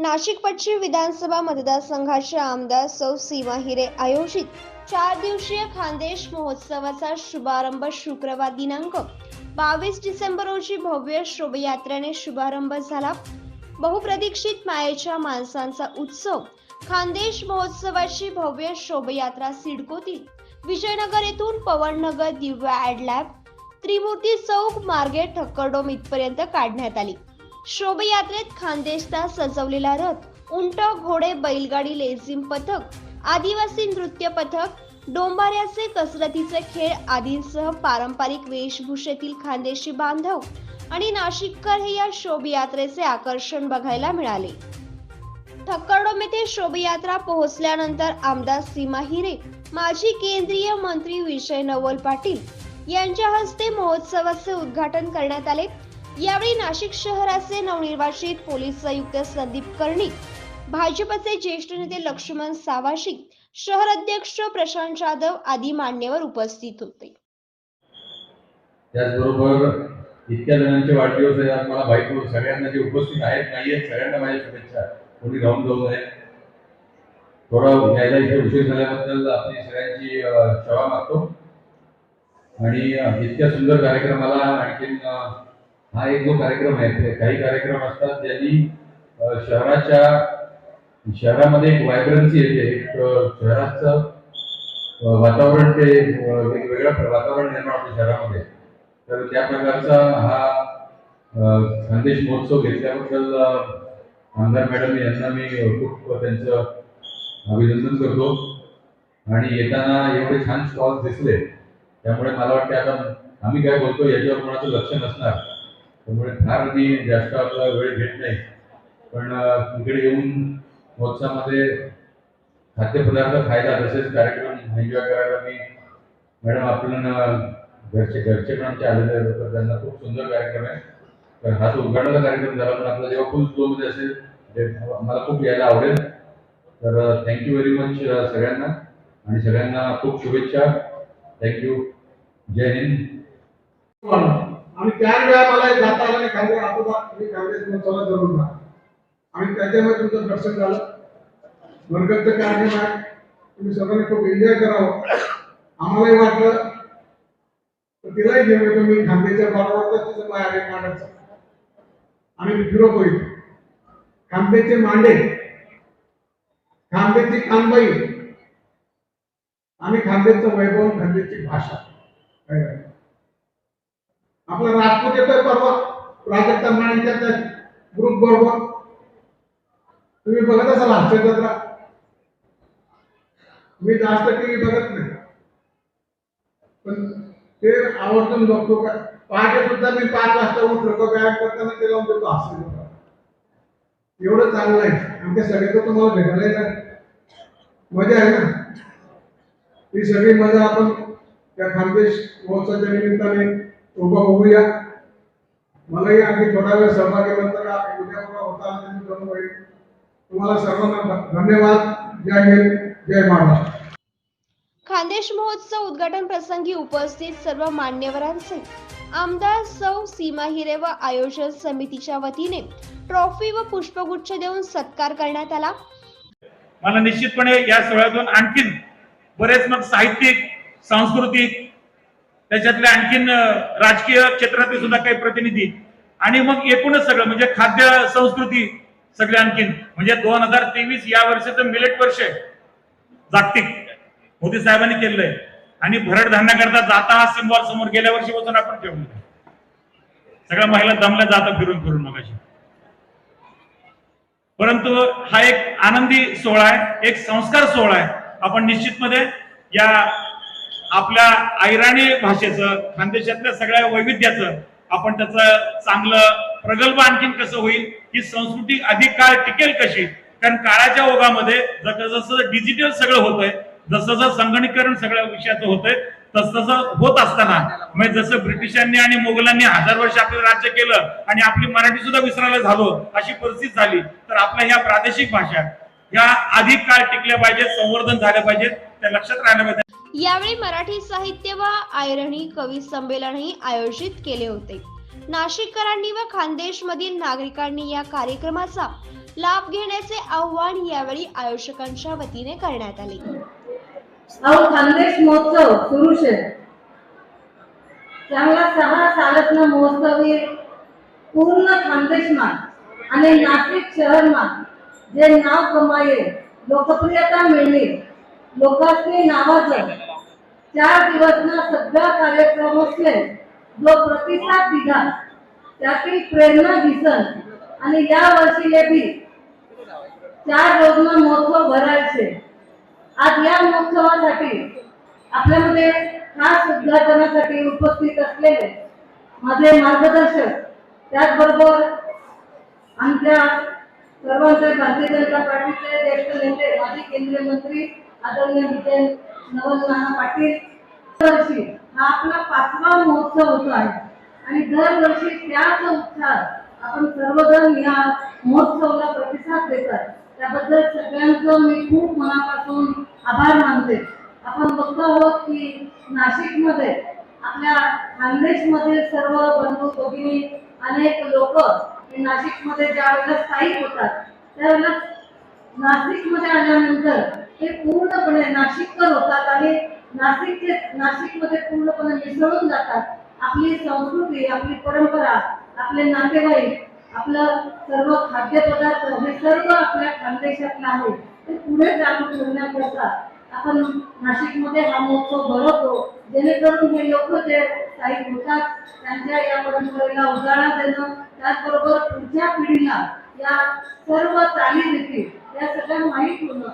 नाशिक पश्चिम विधानसभा मतदारसंघाच्या आमदार सौ सीमा हिरे आयोजित चार दिवसीय खानदेश महोत्सवाचा शुभारंभ शुक्रवार दिनांक बावीस डिसेंबर रोजी भव्य शोभायात्रेने शुभारंभ झाला. बहुप्रतीक्षित मायेच्या माणसांचा उत्सव. खानदेश महोत्सवाची भव्य शोभायात्रा सिडकोतील विजयनगर येथून पवननगर दिव्य ॲड लॅब त्रिमूर्ती चौक मार्गे ठक्करडोम इथपर्यंत काढण्यात आली. शोभयात्रेत खानदेशचा सजवलेला रथ उंट घोडे बैलगाडी लेझिम पथक आदिवासी नृत्य पथक डोंबाऱ्याचे कसरतीचे खेळ आदींसह पारंपरिक वेशभूषेतील खानदेशी बांधव आणि नाशिककर हे या शोभयात्रेचे आकर्षण बघायला मिळाले. थक्कडोम येथे शोभयात्रा पोहोचल्यानंतर आमदार सीमा हिरे माजी केंद्रीय मंत्री विजय नवल पाटील यांच्या हस्ते महोत्सवाचे उद्घाटन करण्यात आले. यावेळी नाशिक शहराचे नवनिर्वाचित पोलीस आयुक्त संदीप कर्णिक भाजपचे ज्येष्ठ नेते लक्ष्मण सावाशी शहर अध्यक्ष प्रशांत जाधव आदी मान्यवर उपस्थित होते. त्याचबरोबर इतक्या जणांचे वाढदिवस आहे आज मला माहिती सगळ्यांना जे उपस्थित आहेत नाही आहेत सगळ्यांना माझ्या शुभेच्छा. कोणी राहून जाऊ नये. थोडा यायला इथे उशीर झाल्याबद्दल आपली सगळ्यांची क्षमा मागतो आणि इतक्या सुंदर कार्यक्रमाला आणखीन हा एक जो कार्यक्रम आहे काही कार्यक्रम असतात ज्यांनी शहराच्या शहरामध्ये एक वायब्रन्सी येते एक शहराचं वातावरण ते वेगवेगळं वातावरण निर्माण होतं शहरामध्ये. तर त्या प्रकारचा हा संदेश महोत्सव घेतल्याबद्दल आमदार मॅडम यांना मी खूप त्यांचं अभिनंदन करतो. आणि येताना एवढे छान स्टॉल दिसले त्यामुळे मला वाटते आता आम्ही काय बोलतो याच्यावर कोणाचं लक्ष नसणार. त्यामुळे फार मी जास्त आपला वेळ घेत नाही. पण तिकडे इकडे येऊन महोत्सवामध्ये खाद्यपदार्थ खायला तसेच कार्यक्रम एन्जॉय करायला मी मॅडम आपण घरचे घरचे पण आमचे आलेले होते तर त्यांना खूप सुंदर कार्यक्रम आहे. तर हा तो उद्घाटनाचा कार्यक्रम झाला पण आपला जेव्हा फुल फ्लोमध्ये असेल ते मला खूप यायला आवडेल. तर थँक्यू व्हेरी मच सगळ्यांना. आणि सगळ्यांना खूप शुभेच्छा. थँक्यू जय हिंद. आणि त्याच वेळा मला एक जाता आलं नाही खाली आता चला जरूर जा. आणि त्याच्यामुळे तुमचं दर्शन झालं. वर्गाचं कार्यक्रम आहे. तुम्ही सगळ्यांनी खूप एन्जॉय करावं. आम्हालाही वाटलं. तर तिलाही घेऊन येतो मी बरोबर तिचं बाय मांडायचं आणि आम्ही फिरवतो इथे. खांबेचे मांडे. खांबेची कानबाई. आणि खांबेचं वैभव खांबेची भाषा. काय आपला राजपूत येतोय परवा. प्राजक्ता माणिकच्या त्या ग्रुप बरोबर. तुम्ही बघत असाल आमच्या जत्रा. मी जास्त टीव्ही बघत नाही. पण ते आवर्जून बघतो का? पहाटे सुद्धा मी पाच वाजता उठलो का व्यायाम करताना ते लावून देतो हास्य एवढं चांगलं आहे. आमच्या सगळे तर तुम्हाला भेटायला येणार. मजा आहे ना? ही सगळी मजा आपण त्या खानदेश महोत्सवाच्या निमित्ताने उभा होऊया. मलाही आणखी थोडा वेळ सहभागीनंतर उद्या पुन्हा होता होईल. तुम्हाला सर्वांना धन्यवाद. जय हिंद जय महाराष्ट्र. खानदेश महोत्सव उद्घाटन प्रसंगी उपस्थित सर्व मान्यवरांचे आमदार सौ सीमा हिरे व आयोजन समितीच्या वतीने ट्रॉफी व पुष्पगुच्छ देऊन सत्कार करण्यात आला. मला निश्चितपणे या सोहळ्यातून आणखीन बरेच मग साहित्यिक सांस्कृतिक त्याच्यातले आणखीन राजकीय क्षेत्रातले सुद्धा काही प्रतिनिधी. आणि मग एकूणच सगळं म्हणजे खाद्य संस्कृती सगळे आणखीन. म्हणजे दोन हजार तेवीस या वर्षाचं मिलेट वर्ष आहे. जागतिक. मोदी साहेबांनी केलेलं आहे. आणि भरड धान्याकरता जाता हा सिम्बॉल समोर गेल्या वर्षीपासून आपण ठेवलेला सगळ्या महिला दमल्या जाता फिरून फिरून मग परंतु हा एक आनंदी सोहळा आहे एक संस्कार सोहळा आहे. आपण निश्चितमध्ये या आपल्या ऐराणी भाषेचं खानदेशातल्या सगळ्या वैविध्याचं आपण त्याचं चांगलं प्रगल्भ आणखीन कसं होईल ही संस्कृती अधिक काळ टिकेल कशी? कारण काळाच्या ओघामध्ये जसं डिजिटल सगळं होतंय जसं जसं संगणकीकरण सगळ्या विषयाचं होतंय तस तसं होत असताना म्हणजे जसं ब्रिटिशांनी आणि मोगलांनी हजार वर्ष आपलं राज्य केलं आणि आपली मराठी सुद्धा विसरायला झालो अशी परिस्थिती झाली. तर आपल्या ह्या प्रादेशिक भाषा ह्या अधिक काळ टिकल्या पाहिजेत संवर्धन झाल्या पाहिजेत त्या लक्षात राहिल्या पाहिजे यावेळी मराठी साहित्य व आयरणी कवी संमेलनही आयोजित केले होते. नाशिककरांनी व खानदेश मधील नागरिकांनी या कार्यक्रमाचा लाभ घेण्याचे आव्हान यावेळी आयोजकांच्या वतीने करण्यात आले. अहो खानदेश महोत्सव सुरू शे. चांगला सहा सालतनो महोत्सव हे पूर्ण खानदेशમાં અને નાસિક શહેરમાં જે નામ કમાયે લોકપ્રિયતા મેળવી लोकांनी नावाचं चार दिवसना सगळा कार्यक्रमातले जो प्रतिसाद दिला त्यातील प्रेरणा दिसन आणि या वर्षी बी चार रोजना महोत्सव भरायचे. आज या महोत्सवासाठी आपल्यामध्ये खास उद्घाटनासाठी उपस्थित असलेले माझे मार्गदर्शक त्याचबरोबर आमच्या सर्वांचे भारतीय जनता पार्टीचे ज्येष्ठ नेते माजी केंद्रीय मंत्री आदरणीय विजय नवल नाना पाटील दरवर्षी हा आपला पाचवा महोत्सव होतो आहे. आणि दरवर्षी त्याच उत्साहात आपण सर्वजण या महोत्सवाला प्रतिसाद देतात. त्याबद्दल सगळ्यांचं मी खूप मनापासून आभार मानते. आपण बघतो आहोत की नाशिकमध्ये आपल्या खानदेशमध्ये सर्व बंधू भगिनी अनेक लोक नाशिकमध्ये ज्या वेळेला स्थायिक होतात त्यावेळेला नाशिकमध्ये आल्यानंतर ते पूर्णपणे नाशिककर होतात आणि नाशिकचे नाशिकमध्ये पूर्णपणे मिसळून जातात. आपली संस्कृती आपली परंपरा आपले नातेवाईक आपलं सर्व खाद्यपदार्थ हे सर्व आपल्या खानदेशातलं आहे. ते पुढे जाणून ठेवण्याकरता आपण नाशिकमध्ये हा महोत्सव भरवतो. जेणेकरून हे लोक जे काही होतात त्यांच्या या परंपरेला उजाळा देणं त्याचबरोबर पुढच्या पिढीला या सर्व चालीरीती या सगळ्या माहीत होणं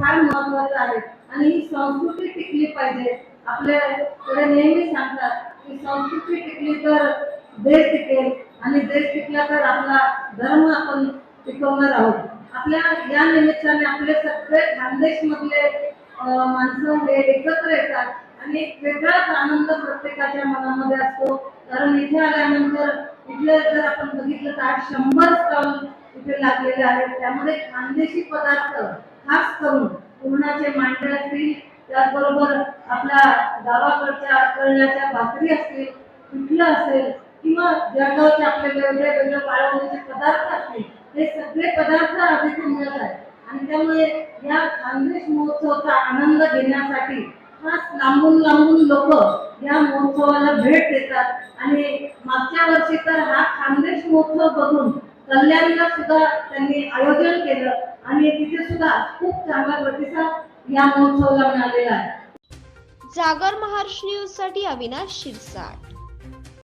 फार महत्वाचं आहे. आणि ही संस्कृती टिकली पाहिजे. आपल्याकडे नेहमी सांगतात की संस्कृती टिकली तर देश टिकेल आणि देश टिकला तर आपला धर्म आपण टिकवणार आहोत. आपल्या या निमित्ताने आपले सगळे खानदेश मधले माणसं हे एकत्र येतात आणि वेगळाच आनंद प्रत्येकाच्या मनामध्ये असतो. कारण इथे आल्यानंतर इथले जर आपण बघितलं तर आज शंभर स्टॉल इथे लागलेले आहेत. त्यामध्ये खानदेशी पदार्थ खास करून पुरणाचे मांडे असतील त्याचबरोबर आपल्या गावाकडच्या कळण्याच्या भाकरी असतील पिठलं असेल किंवा जळगावचे आपले वेगळे वेगळे वाळवण्याचे पदार्थ असतील हे सगळे पदार्थ आज इथे मिळत आहेत. आणि त्यामुळे या खानदेश महोत्सवाचा आनंद घेण्यासाठी खास लांबून लांबून लोक या महोत्सवाला भेट देतात. आणि मागच्या वर्षी तर हा खानदेश महोत्सव बघून कल्याणला सुद्धा त्यांनी आयोजन केलं आणि तिथे सुद्धा खूप चांगला प्रतिसाद या महोत्सवाला मिळालेला आहे. जागर महाराष्ट्र न्यूजसाठी अविनाश शिरसाट.